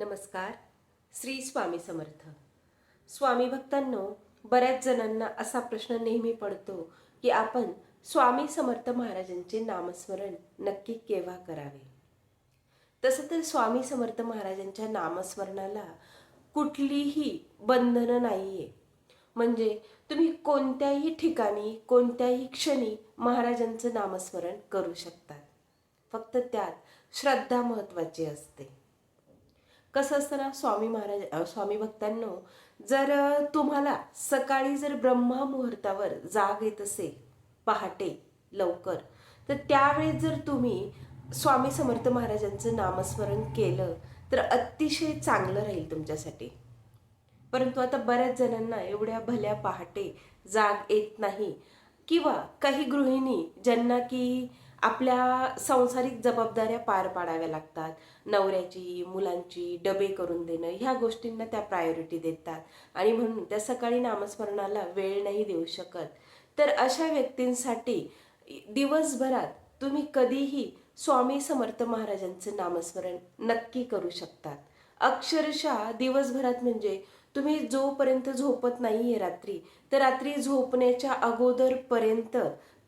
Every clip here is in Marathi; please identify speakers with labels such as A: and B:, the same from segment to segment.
A: नमस्कार. श्री स्वामी समर्थ. स्वामी भक्तांनो बऱ्याच जणांना असा प्रश्न नेहमी पडतो की आपण स्वामी समर्थ महाराजांचे नामस्मरण नक्की केव्हा करावे? तसं तर स्वामी समर्थ महाराजांच्या नामस्मरणाला कुठलीही बंधनं नाही आहे म्हणजे तुम्ही कोणत्याही ठिकाणी कोणत्याही क्षणी महाराजांचं नामस्मरण करू शकतात फक्त त्यात श्रद्धा महत्त्वाची असते. कसं असतं ना स्वामी महाराज स्वामी भक्तांनो जर तुम्हाला सकाळी जर ब्रह्मा मुहूर्तावर जाग येत असेल पहाटे लवकर तर त्यावेळेस जर तुम्ही स्वामी समर्थ महाराजांचं नामस्मरण केलं तर अतिशय चांगलं राहील तुमच्यासाठी. परंतु आता बऱ्याच जणांना एवढ्या भल्या पहाटे जाग येत नाही. किंवा काही गृहिणी ज्यांना की आपल्या सांसारिक जबाबदाऱ्या पार पाडाव्या लागतात. नवऱ्याची मुलांची डबे करून देणं ह्या गोष्टींना त्या प्रायोरिटी देतात. आणि म्हणून त्या सकाळी नामस्मरणाला वेळ नाही देऊ शकत. तर अशा व्यक्तींसाठी दिवसभरात तुम्ही कधीही स्वामी समर्थ महाराजांचं नामस्मरण नक्की करू शकतात. अक्षरशः दिवसभरात म्हणजे तुम्ही जोपर्यंत झोपत नाही आहे रात्री तर रात्री झोपण्याच्या अगोदरपर्यंत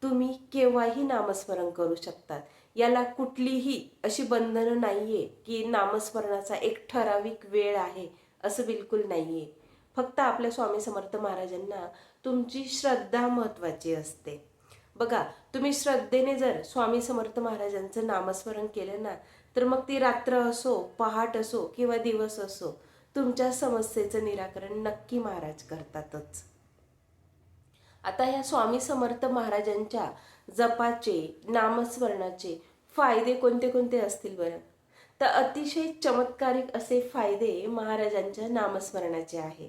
A: तुम्ही केव्हाही नामस्मरण करू शकतात. याला कुठलीही अशी बंधनं नाहीये की नामस्मरणाचा एक ठराविक वेळ आहे असं बिलकुल नाहीये. फक्त आपल्या स्वामी समर्थ महाराजांना तुमची श्रद्धा महत्वाची असते. बघा तुम्ही श्रद्धेने जर स्वामी समर्थ महाराजांचं नामस्मरण केलं ना तर मग ती रात्र असो पहाट असो किंवा दिवस असो तुमच्या समस्येचं निराकरण नक्की महाराज करतातच. आता या स्वामी समर्थ महाराजांच्या जपाचे नामस्मरणाचे फायदे कोणते कोणते असतील बरं? तर अतिशय चमत्कारिक असे फायदे महाराजांच्या नामस्मरणाचे आहे.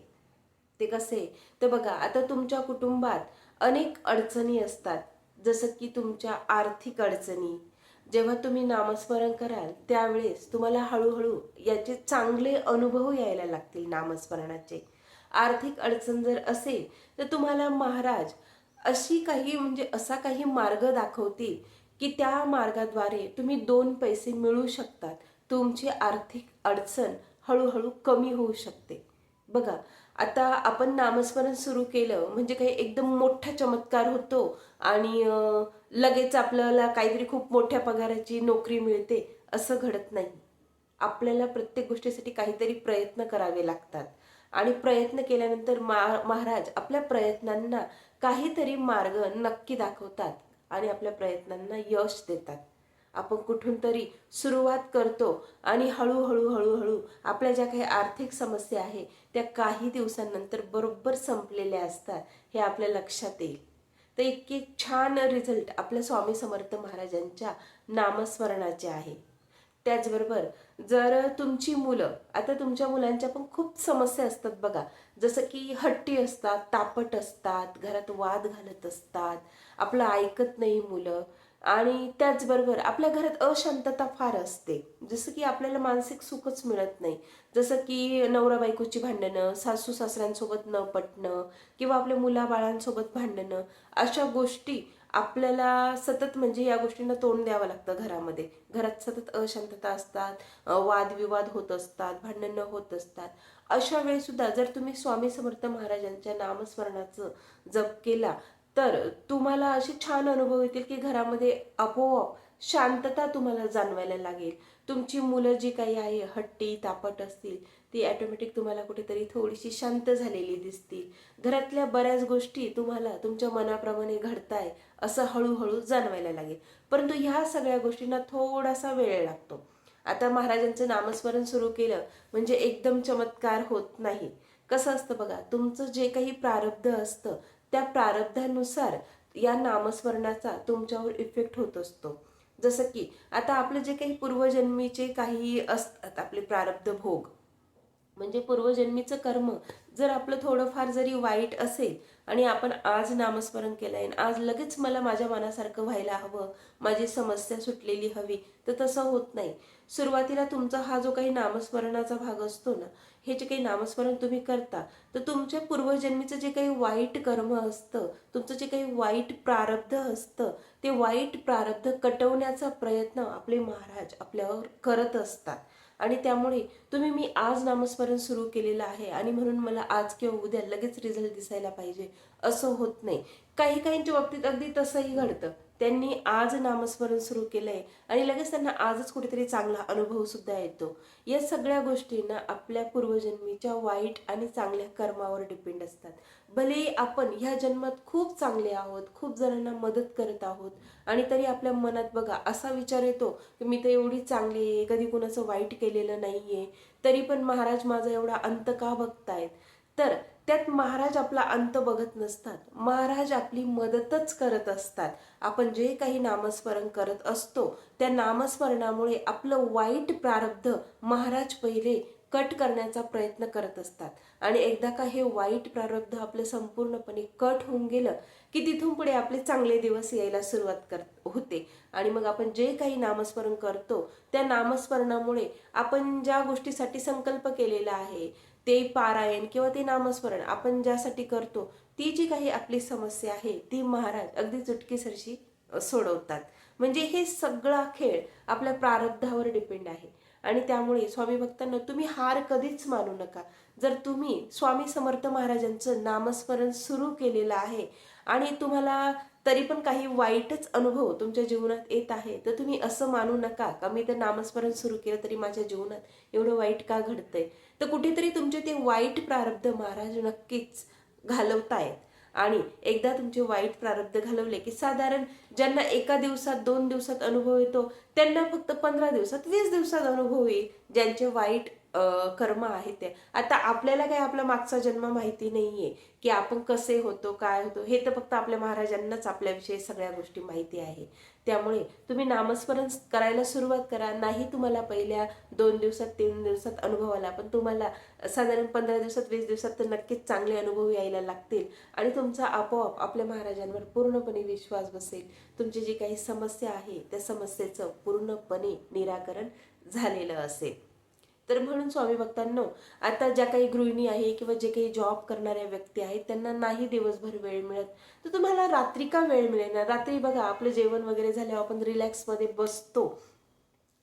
A: ते कसे? तर बघा आता तुमच्या कुटुंबात अनेक अडचणी असतात. जसं की तुमच्या आर्थिक अडचणी. जेव्हा तुम्ही नामस्मरण कराल त्यावेळेस तुम्हाला हळूहळू याचे चांगले अनुभव यायला लागतील नामस्मरणाचे. आर्थिक अडचण जर असेल तर तुम्हाला महाराज अशी काही म्हणजे असा काही मार्ग दाखवतील की त्या मार्गाद्वारे तुम्ही दोन पैसे मिळू शकतात. तुमची आर्थिक अडचण हळूहळू कमी होऊ शकते. बघा आता आपण नामस्मरण सुरू केलं म्हणजे काही एकदम मोठा चमत्कार होतो आणि लगेच आपल्याला काहीतरी खूप मोठ्या पगाराची नोकरी मिळते असं घडत नाही. आपल्याला प्रत्येक गोष्टीसाठी काहीतरी प्रयत्न करावे लागतात. आणि प्रयत्न केल्यानंतर मा महाराज आपल्या प्रयत्नांना काहीतरी मार्ग नक्की दाखवतात आणि आपल्या प्रयत्नांना यश देतात. आपण कुठून तरी सुरुवात करतो आणि हळूहळू हळूहळू आपल्या ज्या काही आर्थिक समस्या आहे त्या काही दिवसांनंतर बरोबर संपलेल्या असतात हे आपल्या लक्षात येईल. तर इतके छान रिझल्ट आपल्या स्वामी समर्थ महाराजांच्या नामस्मरणाचे आहे. त्याचबरोबर जर तुमची मुलं आता तुमच्या मुलांच्या पण खूप समस्या असतात बघा. जसं की हट्टी असतात तापट असतात घरात वाद घालत असतात आपलं ऐकत नाही मुलं. आणि त्याचबरोबर आपल्या घरात अशांतता फार असते. जसं की आपल्याला मानसिक सुखच मिळत नाही. जसं की नवरा बायकोची भांडणं सासू सासऱ्यांसोबत न पटणं किंवा आपल्या मुलाबाळांसोबत भांडणं अशा गोष्टी आपल्याला सतत म्हणजे या गोष्टींना तोंड द्यावं लागतं घरामध्ये. घरात सतत अशांतता असतात वादविवाद होत असतात भांडणं होत असतात. अशा वेळी सुद्धा जर तुम्ही स्वामी समर्थ महाराजांच्या नामस्मरणाचं जप केला तर तुम्हाला असे छान अनुभव येतील की घरामध्ये आपोआप शांतता तुम्हाला जाणवायला लागेल. तुमची मुलं जी काही आहे हट्टी तापट असतील ती ॲटोमॅटिक तुम्हाला कुठेतरी थोडीशी शांत झालेली दिसतील. घरातल्या बऱ्याच गोष्टी तुम्हाला तुमच्या मनाप्रमाणे घडताय असं हळूहळू जाणवायला लागेल. परंतु ह्या सगळ्या गोष्टींना थोडासा वेळ लागतो. आता महाराजांचं नामस्मरण सुरू केलं म्हणजे एकदम चमत्कार होत नाही. कसं असतं बघा तुमचं जे काही प्रारब्ध असतं त्या प्रारब्धानुसार या नामस्मरणाचा तुमच्यावर इफेक्ट होत असतो. जसं की आता आपलं जे काही पूर्वजन्मीचे काही असतात आपले प्रारब्ध भोग म्हणजे पूर्वजन्मीचं कर्म जर आपलं थोडंफार जरी वाईट असेल आणि आपण आज नामस्मरण केलं आहे आज लगेच मला माझ्या मनासारखं व्हायला हवं माझी समस्या सुटलेली हवी तर तसं होत नाही. सुरुवातीला तुमचा हा जो काही नामस्मरणाचा भाग असतो ना हे जे काही नामस्मरण तुम्ही करता तर तुमच्या पूर्वजन्मीचं जे काही वाईट कर्म असतं तुमचं जे काही वाईट प्रारब्ध असतं ते वाईट प्रारब्ध कटवण्याचा प्रयत्न आपले महाराज आपल्यावर करत असतात. आणि त्यामुळे तुम्ही मी आज नामस्मरण सुरू केलेलं आहे आणि म्हणून मला आज किंवा उद्या लगेच रिझल्ट दिसायला पाहिजे. असं होत नाही. काही काहींच्या बाबतीत अगदी तसंही घडतं. त्यांनी आज नामस्मरण सुरू केलंय आणि लगेच त्यांना आजच कुठेतरी चांगला अनुभव सुद्धा येतो. या सगळ्या गोष्टींना आपल्या पूर्वजन्मीच्या वाईट आणि चांगल्या कर्मावर डिपेंड असतात. भले आपण ह्या जन्मात खूप चांगले आहोत खूप जणांना मदत करत आहोत आणि तरी आपल्या मनात बघा असा विचार येतो की मी तर एवढी चांगली आहे कधी कुणाचं वाईट केलेलं नाही आहे तरी पण महाराज माझा एवढा अंत का बघतायत? तर त्यात महाराज आपला अंत बघत नसतात. महाराज आपली मदतच करत असतात. आपण जे काही नामस्मरण करत असतो त्या नामस्मरणामुळे आपलं वाईट प्रारब्ध महाराज पहिले कट करण्याचा प्रयत्न करत असतात. आणि एकदा का हे वाईट प्रारब्ध आपलं संपूर्णपणे कट होऊन गेलं की तिथून पुढे आपले चांगले दिवस यायला सुरुवात कर होते. आणि मग आपण जे काही नामस्मरण करतो त्या नामस्मरणामुळे आपण ज्या गोष्टीसाठी संकल्प केलेला आहे ते पारायण किंवा ते नामस्मरण आपण ज्यासाठी करतो ती जी काही आपली समस्या आहे ती महाराज अगदी चुटकीसरशी सोडवतात. म्हणजे हे सगळा खेळ आपल्या प्रारब्धावर डिपेंड आहे. आणि त्यामुळे स्वामी भक्तांना तुम्ही हार कधीच मानू नका. जर तुम्ही स्वामी समर्थ महाराजांचं नामस्मरण सुरू केलेलं आहे आणि तुम्हाला तरी पण काही वाईटच अनुभव तुमच्या जीवनात येत आहे तर तुम्ही असं मानू नका का मी तर नामस्मरण सुरू केलं तरी माझ्या जीवनात एवढं वाईट का घडतंय? तर कुठेतरी तुमचे ते वाईट प्रारब्ध महाराज नक्कीच घालवतायत. आणि एकदा तुमचे वाईट प्रारब्ध घालवले की साधारण ज्यांना एका दिवसात दोन दिवसात अनुभव येतो त्यांना फक्त पंधरा दिवसात वीस दिवसात अनुभव येईल. ज्यांचे वाईट कर्म आहेत ते. आता आपल्याला काय आपला मागचा जन्म माहिती नाही आहे की आपण कसे होतो काय होतो हे तर फक्त आपल्या महाराजांनाच आपल्याविषयी सगळ्या गोष्टी माहिती आहे. त्यामुळे तुम्ही नामस्मरण करायला सुरुवात करा. नाही तुम्हाला पहिल्या दोन दिवसात तीन दिवसात अनुभव आला पण तुम्हाला साधारण पंधरा दिवसात वीस दिवसात तर नक्कीच चांगले अनुभव यायला लागतील. आणि तुमचा आपोआप आपल्या महाराजांवर पूर्णपणे विश्वास बसेल. तुमची जी काही समस्या आहे त्या समस्येचं पूर्णपणे निराकरण झालेलं असेल. तर म्हणून स्वामी भक्तांनो आता ज्या काही गृहिणी आहे किंवा जे काही जॉब करणाऱ्या व्यक्ती आहेत त्यांना नाही दिवसभर वेळ मिळत. तर तुम्हाला रात्री का वेळ मिळेल ना? रात्री बघा आपलं जेवण वगैरे झाल्यावर आपण रिलॅक्समध्ये बसतो.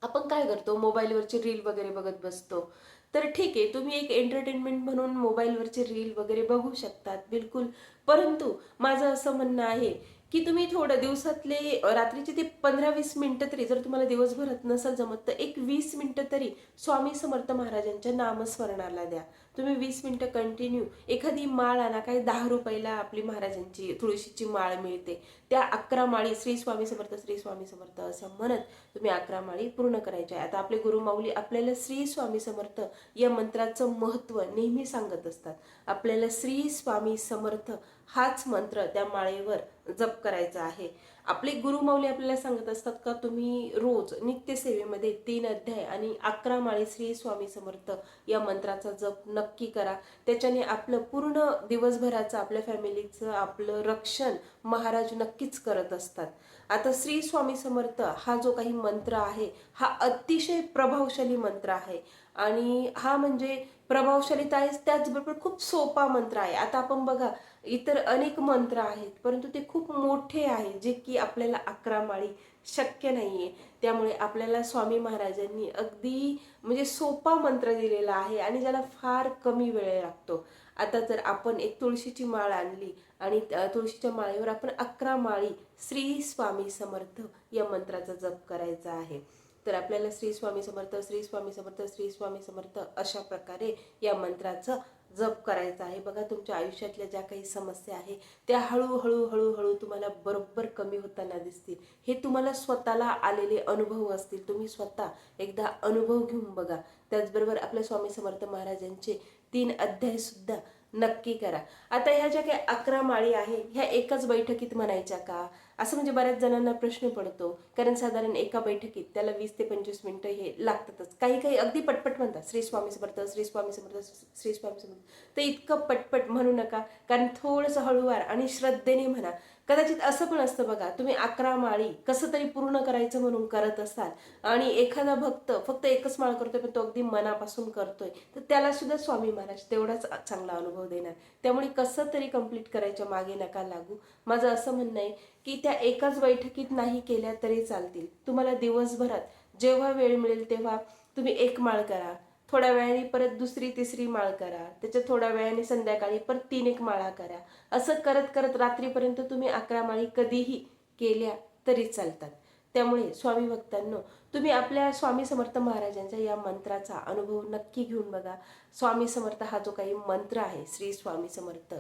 A: आपण काय करतो? मोबाईलवरची रील वगैरे बघत बसतो. तर ठीक आहे तुम्ही एक एंटरटेनमेंट म्हणून मोबाईलवरचे रील वगैरे बघू शकतात बिलकुल. परंतु माझं असं म्हणणं आहे की तुम्ही थोडं दिवसातले रात्रीचे ते पंधरा वीस मिनिटं तरी जर तुम्हाला दिवसभरात नसेल जमत तर एक वीस मिनटं तरी स्वामी समर्थ महाराजांच्या नामस्मरणाला द्या. तुम्ही वीस मिनटं कंटिन्यू एखादी माळ आणा काही दहा रुपयाला आपली महाराजांची तुळशीची माळ मिळते. त्या अकरा माळी श्री स्वामी समर्थ श्री स्वामी समर्थ असं म्हणत तुम्ही अकरा माळी पूर्ण करायच्या आता आपले गुरुमाऊली आपल्याला श्री स्वामी समर्थ या मंत्राचं महत्त्व नेहमी सांगत असतात. आपल्याला श्री स्वामी समर्थ हाच मंत्र त्या माळेवर जप करायचा आहे. आपले गुरुमाऊली आपल्याला सांगत असतात का तुम्ही रोज नित्यसेवेमध्ये तीन अध्याय आणि अकरा माळी श्री स्वामी समर्थ या मंत्राचा जप नक्की करा. त्याच्याने आपलं पूर्ण दिवसभराचं आपल्या फॅमिलीचं आपलं रक्षण महाराज नक्कीच करत असतात. आता श्री स्वामी समर्थ हा जो काही मंत्र आहे हा अतिशय प्रभावशाली मंत्र आहे. आणि हा म्हणजे प्रभावशाली तर आहेच त्याचबरोबर खूप सोपा मंत्र आहे. आता आपण बघा इतर अनेक मंत्र आहेत परंतु ते खूप मोठे आहे जे की आपल्याला अकरा माळी शक्य नाही आहे त्यामुळे आपल्याला स्वामी महाराजांनी अगदी म्हणजे सोपा मंत्र दिलेला आहे आणि ज्याला फार कमी वेळ लागतो. आता जर आपण एक तुळशीची माळ आणली आणि तुळशीच्या माळेवर आपण अकरा माळी श्री स्वामी समर्थ या मंत्राचा जप करायचा आहे. तर आपल्याला श्री स्वामी समर्थ श्री स्वामी समर्थ श्री स्वामी समर्थ अशा प्रकारे या मंत्राचं जप करायचा आहे. बघा तुमच्या आयुष्यातल्या ज्या काही समस्या आहे त्या हळूहळू हळूहळू तुम्हाला बरोबर कमी होताना दिसतील. हे तुम्हाला स्वतःला आलेले अनुभव असतील. तुम्ही स्वतः एकदा अनुभव घेऊन बघा. त्याचबरोबर आपल्या स्वामी समर्थ महाराजांचे तीन अध्यायसुद्धा नक्की करा. आता ह्या ज्या काही अकरा माळी आहे ह्या एकाच बैठकीत म्हणायच्या का? असं म्हणजे बऱ्याच जणांना प्रश्न पडतो. कारण साधारण एका बैठकीत त्याला वीस ते पंचवीस मिनटं हे लागतातच. काही काही अगदी पटपट म्हणतात श्री स्वामी समर्थ श्री स्वामी समर्थ श्री स्वामी समर्थ. तर इतकं पटपट म्हणू नका. कारण थोडंसं हळूवार आणि श्रद्धेने म्हणा. कदाचित असं पण असतं बघा तुम्ही अकरा माळी कसं तरी पूर्ण करायचं म्हणून करत असाल आणि एखादा भक्त फक्त एकच माळ करतोय पण तो अगदी मनापासून करतोय तर त्याला सुद्धा स्वामी महाराज तेवढाच चांगला अनुभव देणार. त्यामुळे कसं तरी कंप्लीट करायच्या मागे नका लागू. माझं असं म्हणणं आहे की त्या एकाच बैठकीत नाही केल्या तरी चालतील. तुम्हाला दिवसभरात जेव्हा वेळ मिळेल तेव्हा तुम्ही एक माळ करा. थोड्या वेळाने परत दुसरी तिसरी माळ करा. त्याच्या थोड्या वेळाने संध्याकाळी परत तीन एक माळा करा. असं करत करत रात्रीपर्यंत तुम्ही अकरा माळी कधीही केल्या तरी चालतात. त्यामुळे स्वामी भक्तांनो तुम्ही आपल्या स्वामी समर्थ महाराजांच्या या मंत्राचा अनुभव नक्की घेऊन बघा. स्वामी समर्थ हा जो काही मंत्र आहे श्री स्वामी समर्थ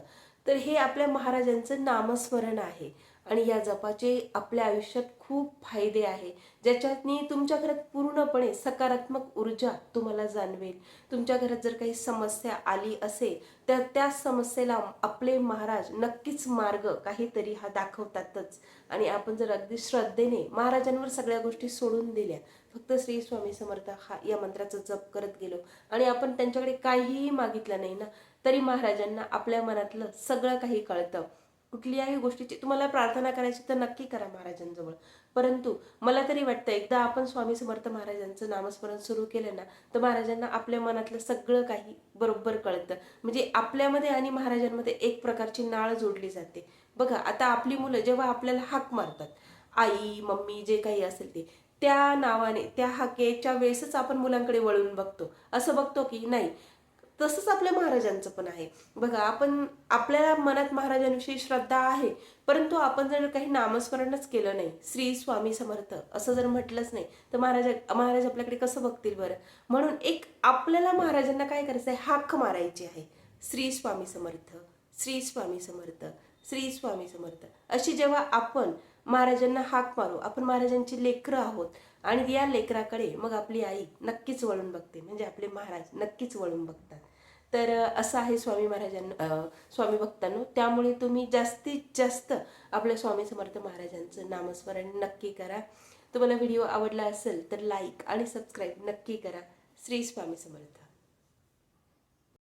A: तर हे आपल्या महाराजांचं नामस्मरण आहे. आणि या जपाचे आपल्या आयुष्यात खूप फायदे आहे. ज्याच्यातनी तुमच्या घरात पूर्णपणे सकारात्मक ऊर्जा तुम्हाला जाणवेल. तुमच्या घरात जर काही समस्या आली असेल तर त्या समस्येला आपले महाराज नक्कीच मार्ग काहीतरी हा दाखवतातच. आणि आपण जर अगदी श्रद्धेने महाराजांवर सगळ्या गोष्टी सोडून दिल्या फक्त श्री स्वामी समर्थ हा या मंत्राचा जप करत गेलो आणि आपण त्यांच्याकडे काहीही मागितलं नाही ना तरी महाराजांना आपल्या मनातलं सगळं काही कळतं. कुठल्याही गोष्टीची तुम्हाला प्रार्थना करायची तर नक्की करा महाराजांजवळ. परंतु मला तरी वाटतं एकदा आपण स्वामी समर्थ महाराजांचं नामस्मरण सुरू केलं ना तर महाराजांना आपल्या मनातलं सगळं काही बरोबर कळतं. म्हणजे आपल्यामध्ये आणि महाराजांमध्ये एक प्रकारची नाळ जोडली जाते. बघा आता आपली मुलं जेव्हा आपल्याला हाक मारतात आई मम्मी जे काही असेल ते त्या नावाने त्या हाकेच्या वेळेसच आपण मुलांकडे वळून बघतो. असं बघतो की नाही तसंच आपल्या महाराजांचं पण आहे. बघा आपण आपल्याला मनात महाराजांविषयी श्रद्धा आहे परंतु आपण जर काही नामस्मरणच केलं नाही श्री स्वामी समर्थ असं जर म्हटलंच नाही तर महाराज महाराज आपल्याकडे कसं बघतील बरं? म्हणून एक आपल्याला महाराजांना काय करायचं आहे हाक मारायची आहे. श्री स्वामी समर्थ श्री स्वामी समर्थ श्री स्वामी समर्थ. अशी जेव्हा आपण महाराजांना हाक मारू आपण महाराजांची लेकरं आहोत आणि या लेकराकडे मग आपली आई नक्कीच वळून बघते म्हणजे आपले महाराज नक्कीच वळून बघतात. तर असं आहे स्वामी महाराजांना स्वामी भक्तांनो त्यामुळे तुम्ही जास्तीत जास्त आपल्या स्वामी समर्थ महाराजांचं नामस्मरण नक्की करा. तुम्हाला व्हिडिओ आवडला असेल तर लाईक आणि सबस्क्राईब नक्की करा. श्री स्वामी समर्थ.